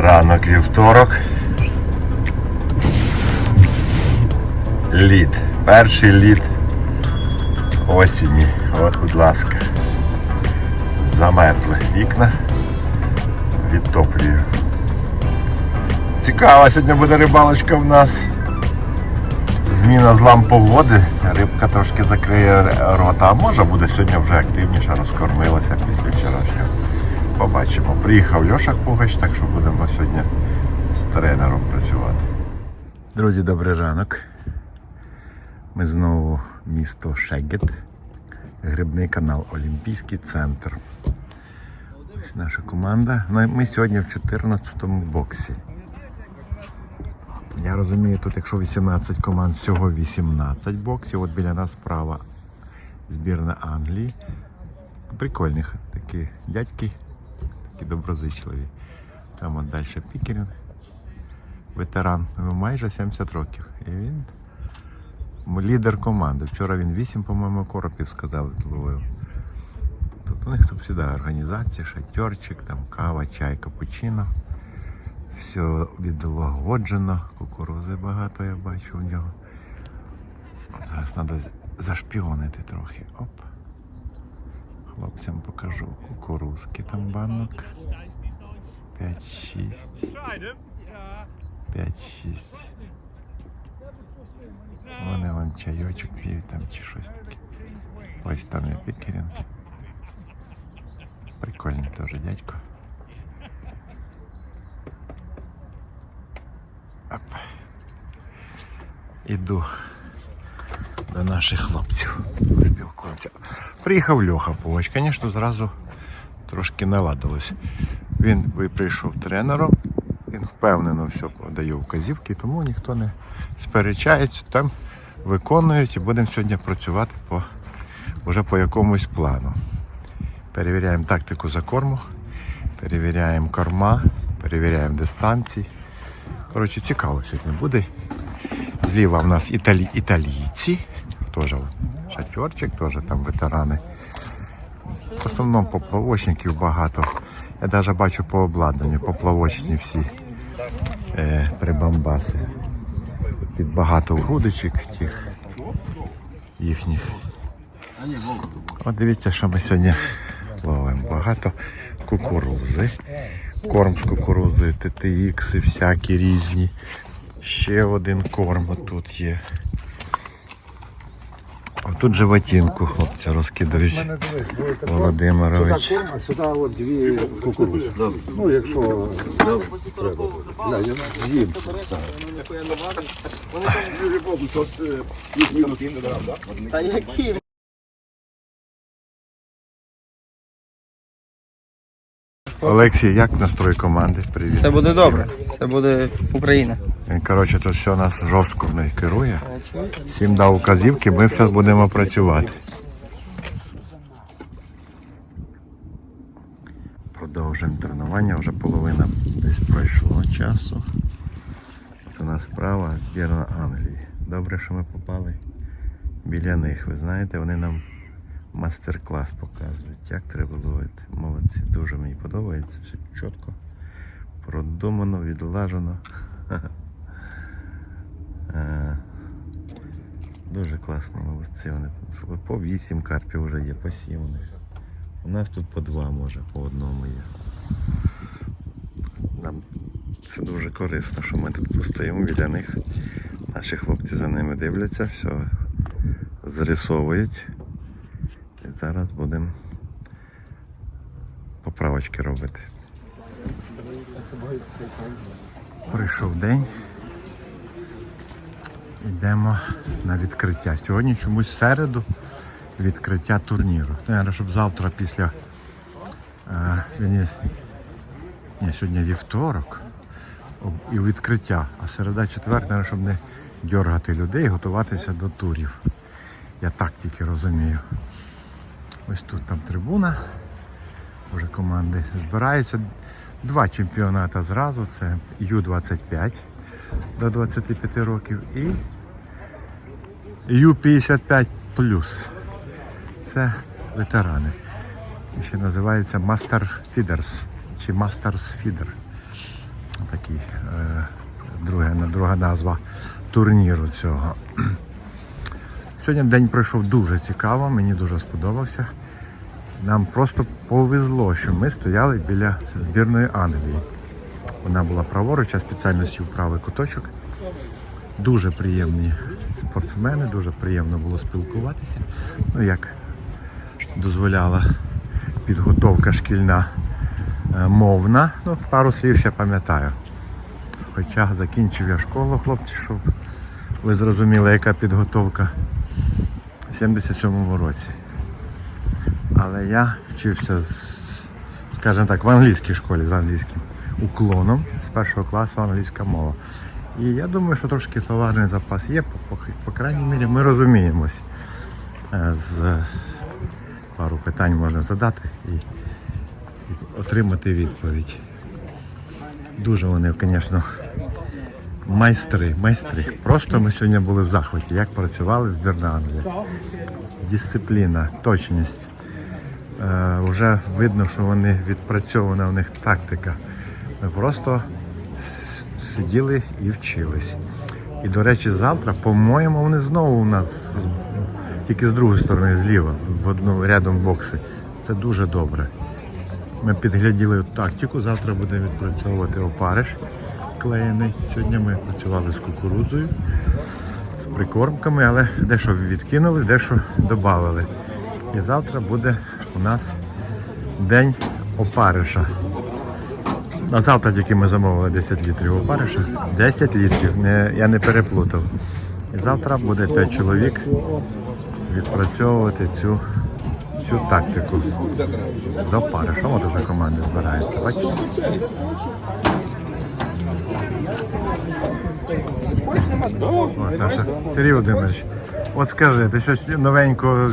Ранок вівторок. Лід. Перший лід осені. От, будь ласка. Замерзли вікна. Відтоплюю. Цікава сьогодні буде рибалочка в нас. Зміна злам погоди. Рибка трошки закриє рота, а може буде сьогодні вже активніше розкормилася після вчорашнього. Побачимо. Приїхав Льоша Пугач, так що будемо сьогодні з тренером працювати. Друзі, добрий ранок. Ми знову місто Шегет, грибний канал Олімпійський центр. Ось наша команда. Ми сьогодні в 14-му боксі. Я розумію, тут якщо 18 команд, всього 18 боксів. От біля нас справа збірна Англії. Прикольні такі дядьки, такі доброзичливі. Там от далі Пікерін, ветеран, йому майже 70 років. І він лідер команди. Вчора він 8, по-моєму, коропів сказали, зловив. Тут у них тут завжди організація, шатьорчик, там кава, чай, капучино. Все відлагоджено, кукурузи багато я бачу в нього. Зараз треба зашпіонити трохи. Оп. Хлопцям покажу кукурузки там банок. 5-6. 5-6. Вони вон чайочок п'ють там чи щось таке. Там є пікерінг. Прикольний теж дядько. Оп. Іду наших хлопців. Спілкуємося. Приїхав Льоха Повач. Звісно, зразу трошки наладилось. Він прийшов тренером, він впевнено все подає вказівки, тому ніхто не сперечається, там виконують і будемо сьогодні працювати по, вже по якомусь плану. Перевіряємо тактику закорму, перевіряємо корма, перевіряємо дистанції. Коротше, цікаво сьогодні буде. Зліва в нас італі... італійці, теж шатьорчик, теж там ветерани. В основному поплавочників багато. Я навіть бачу по обладнанню, поплавочні всі е, прибамбаси. Під багато вудочок тих їхніх. От дивіться, що ми сьогодні ловимо. Багато кукурузи. Корм з кукурузою, TTX, всякі різні. Ще один корм тут є. Отут животинку хлопця розкидають. Володимирович. А сюди от дві кукурузи. Ну, якщо треба. Бля, я мінус. Та які? Олексій, як настрой команди? Привіт. Все буде добре. Все буде Україна. Він, коротше, тут все нас жорстко не керує. Всім дав указівки, ми все будемо працювати. Продовжуємо тренування, вже половина десь пройшло часу. От у нас справа збірна Англії. Добре, що ми попали біля них. Ви знаєте, вони нам мастер-клас показують, як треба ловити. Молодці, дуже мені подобається, все чітко, продумано, відлажено. Е, Дуже класно, молодці вони. По 8 карпів вже є, по 7 у них. У нас тут по два може, по одному є. Нам це дуже корисно, що ми тут постоїмо біля них. Наші хлопці за ними дивляться, все зрисовують. Зараз будемо поправочки робити. Прийшов день. Йдемо на відкриття. Сьогодні чомусь в середу відкриття турніру. Наверно, щоб завтра після. Е, ні, ні, сьогодні вівторок і відкриття, а середа четвер, наверно, щоб не дергати людей, готуватися до турів. Я так тільки розумію. Ось тут там трибуна. Вже команди збираються. Два чемпіонати зразу. Це Ю-25 до 25 років і Ю-55 Це ветерани. І ще називається Master Feeders чи Masters Feeder. Такий е, друга, друга назва турніру цього. Сьогодні день пройшов дуже цікаво, мені дуже сподобався. Нам просто повезло, що ми стояли біля збірної Англії. Вона була праворуч, я спеціально сів правий куточок. Дуже приємні спортсмени, дуже приємно було спілкуватися. Ну, як дозволяла підготовка шкільна е, мовна. Ну, пару слів ще пам'ятаю. Хоча закінчив я школу, хлопці, щоб ви зрозуміли, яка підготовка в 77-му році. Але я вчився з, скажімо так, в англійській школі з англійським уклоном з першого класу англійська мова. І я думаю, що трошки словарний запас є, по, по, по крайній мірі ми розуміємось. Е, З пару питань можна задати і, і отримати відповідь. Дуже вони, звісно, майстри, майстри. Просто ми сьогодні були в захваті, як працювали збірна Англії. Дисципліна, точність. Е, вже видно, що вони відпрацьована в них тактика. Ми просто сиділи і вчились. І, до речі, завтра, по-моєму, вони знову у нас тільки з другої сторони, зліва, в одну рядом бокси. Це дуже добре. Ми підгляділи тактику, завтра будемо відпрацьовувати опариш клеєний. Сьогодні ми працювали з кукурудзою, з прикормками, але дещо відкинули, дещо додали. І завтра буде у нас день опариша. На завтра тільки ми замовили 10 літрів опариша. 10 літрів, не, я не переплутав. І завтра буде 5 чоловік відпрацьовувати цю, цю тактику. З опаришем. От уже команди збираються. Бачите? От, наша. Сергій Володимирович, от скажи, ти щось новенького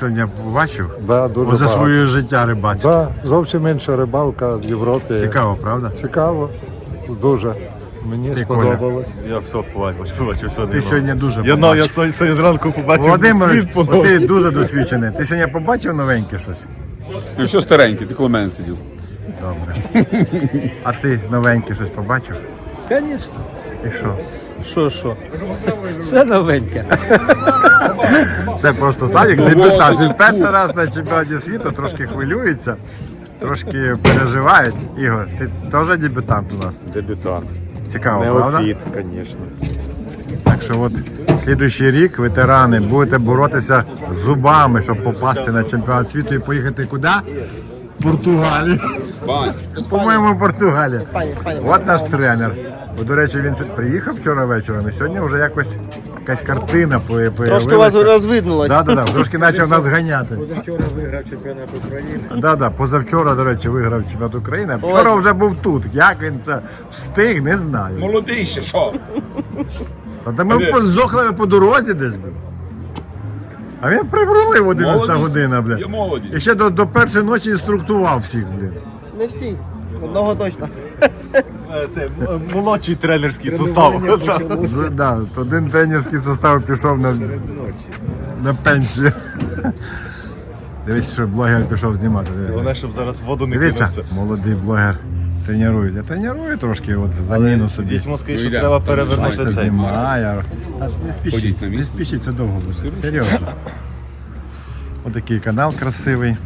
сьогодні побачив? Да, дуже От за багато. своє життя рибацьке. Да, зовсім інша рибалка в Європі. Цікаво, правда? Цікаво. Дуже. Мені Ти, Коля? сподобалось. Я все побачив, побачив все. Ти сьогодні дуже Я, ну, я побачив. сьогодні сьогодні зранку побачив Володимир, світ от ти дуже досвідчений. Ти сьогодні побачив новеньке щось? Ну, все старенький, ти коло мене сидів. Добре. А ти новеньке щось побачив? Звісно. І що? Що, що? Все новеньке. Це просто Славік, дебютант. Він перший раз на чемпіонаті світу трошки хвилюється, трошки переживає. Ігор, ти теж дебютант у нас? Дебютант. Цікаво, правда? Неофіт, звісно. Так що от слідуючий рік ветерани будете боротися зубами, щоб попасти на чемпіонат світу і поїхати куди? Португалію. По-моєму, Португалія. От наш тренер. Бо, до речі, він приїхав вчора вечором і сьогодні вже якось якась картина появилася. Трошки вас розвиднулось. Да, да, да, трошки почав нас ганяти. Вчора виграв чемпіонат України. Да, да, позавчора, до речі, виграв чемпіонат України. а Вчора вже був тут. Як він це встиг, не знаю. Молодий ще, що? Та ми здохли по дорозі десь був. А він прибрулив 11 година, бля. Я молодість. І ще до, до першої ночі інструктував всіх, блін. Не всі. Одного точно. Це м- молодший тренерський состав. З- Да, один тренерський состав пішов на, на пенсію. Дивись, що блогер пішов знімати. диви. Головне, щоб зараз в воду не Дивіться, кинувся. молодий блогер тренує. Я треную трошки, от заміну собі. Дітьмо скажіть, що треба Там перевернути цей. знімає. Та Не спішіть, на не місце. спішіть, це довго буде. Серйозно. Отакий канал красивий.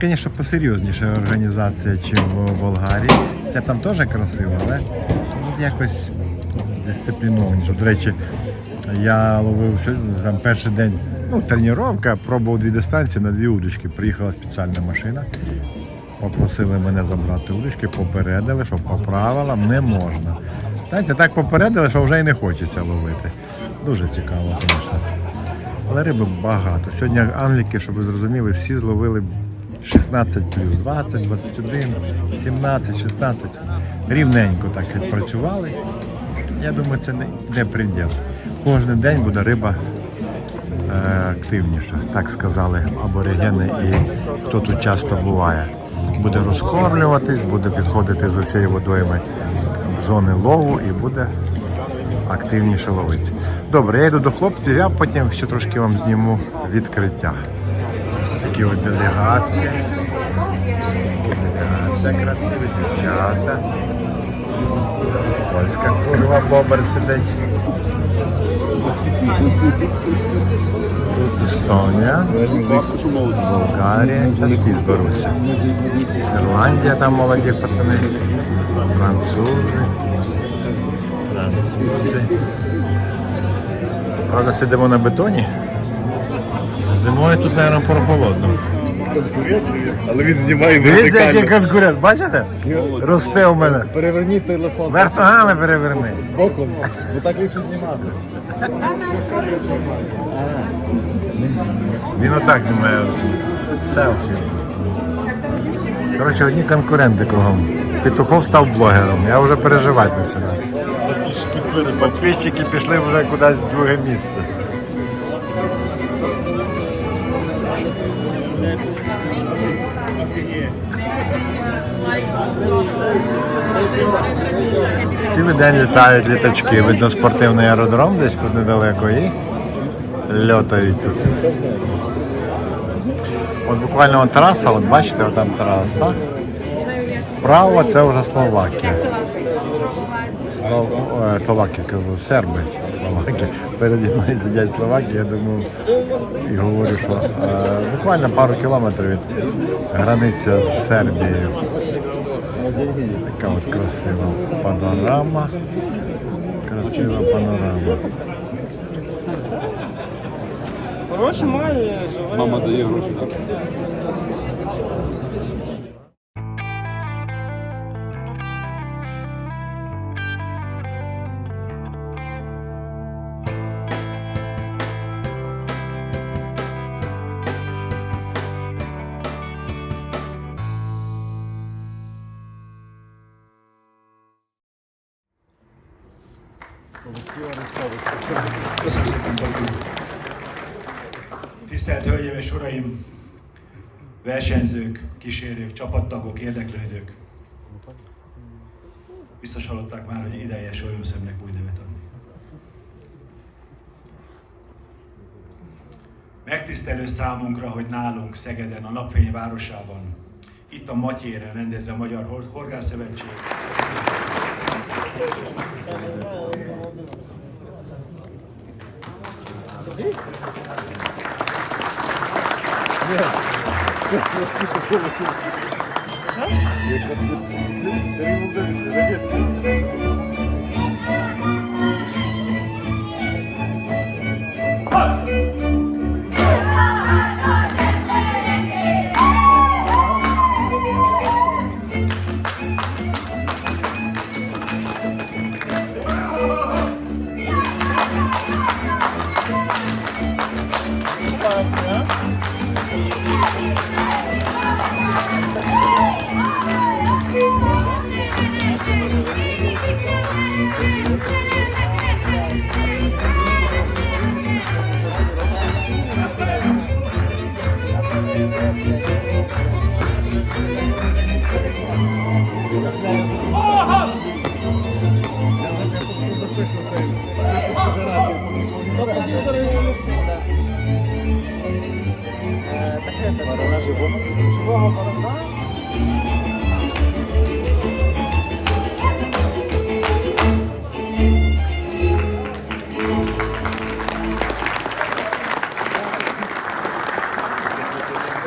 Звісно, посерйозніша організація, ніж в Болгарії. Це там теж красиво, але тут якось дисциплінованіше. До речі, я ловив сьогодні, там перший день ну, тренування, пробував дві дистанції на дві удочки. Приїхала спеціальна машина. Попросили мене забрати удочки, попередили, що по правилам не можна. Знаєте, так попередили, що вже й не хочеться ловити. Дуже цікаво, звісно. Але риби багато. Сьогодні англіки, щоб ви зрозуміли, всі зловили 16 плюс, 20, 21, 17, 16. Рівненько так відпрацювали. Я думаю, це не, не приділ. Кожен день буде риба е, активніша, так сказали аборигени і хто тут часто буває. Буде розкормлюватись, буде підходити з усієї водойми в зони лову і буде активніше ловити. Добре, я йду до хлопців, я потім ще трошки вам зніму відкриття. Такі от делегації. Це красиві дівчата. Польська курва бобер сидить. Естонія, Болгарія, та всі зберуться. Ірландія, там молоді пацани, французи, французи. Правда, сидимо на бетоні. Зимою тут, мабуть, прохолодно. Але він знімає Дивіться, який конкурент, бачите? Росте у мене. Переверніть телефон Верх ногами переверни. боком, бо так ліпше знімати. Він отак знімає селфі. Коротше, одні конкуренти кругом. Петухов став блогером, я вже переживати починаю. Підписчики пішли вже кудись в друге місце. Цілий день літають літачки. Видно спортивний аеродром десь тут недалеко і льотають тут. От буквально от траса, от бачите, от там траса. Вправо це вже Словакія. Слов... е, Словакія кажу, серби. Словакія. Переді мною сидять Словаки, я думав і говорю, що е, буквально пару кілометрів від границі з Сербією. Така от красива панорама. Красива панорама. Гроші має, живе. Мама дає гроші, так? versenyzők, kísérők, csapattagok, érdeklődők. Biztos hallották már, hogy ideje sólyomszemnek új nevet adni. Megtisztelő számunkra, hogy nálunk Szegeden, a Napfény városában, itt a Matyére rendezze a Magyar Hor- Horgászszövetség. Yeah. Yaşasın.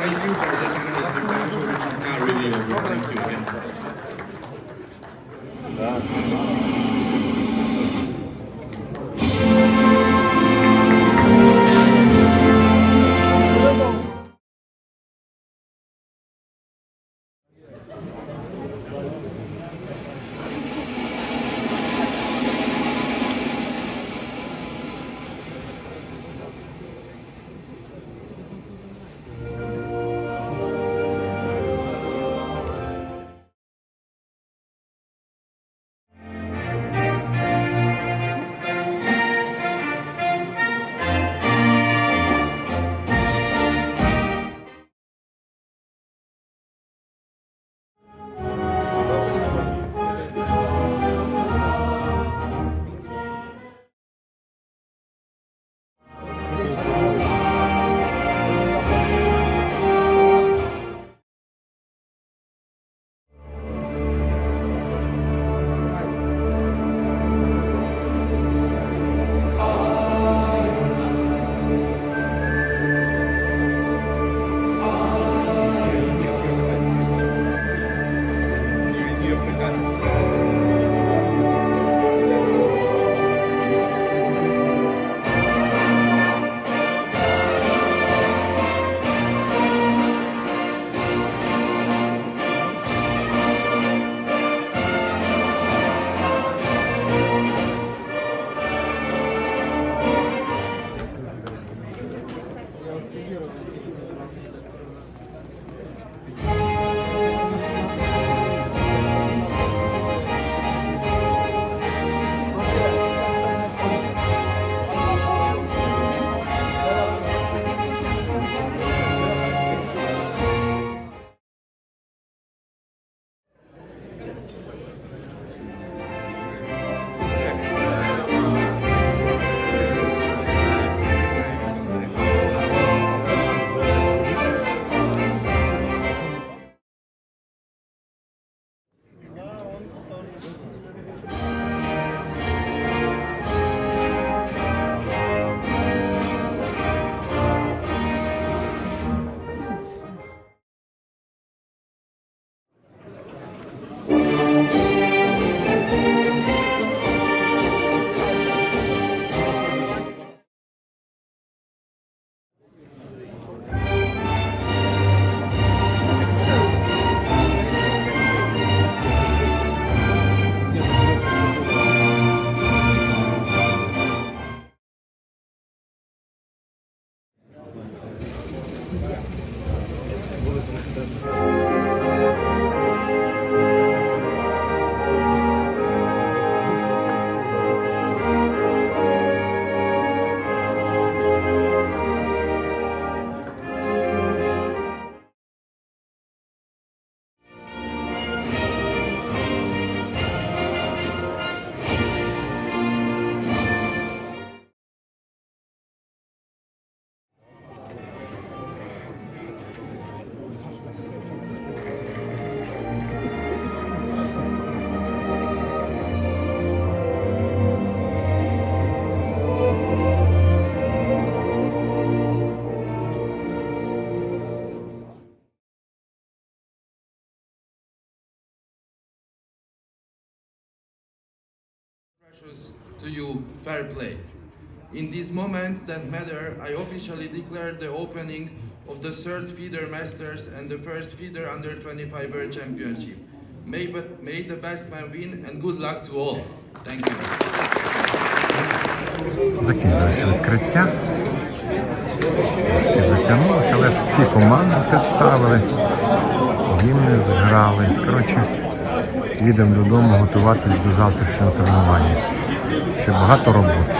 Thank you, Not really. Thank you again. To you fair play. In these moments that matter, I officially declare the opening of the third Feeder Masters and the first Feeder Under 25 World Championship. May, but, may the best man win and good luck to all. Thank you. Закінчилося відкриття. Трошки затягнулося, але всі команди представили, гімни зграли. Коротше, їдемо додому готуватись до завтрашнього тренування. Ще багато роботи.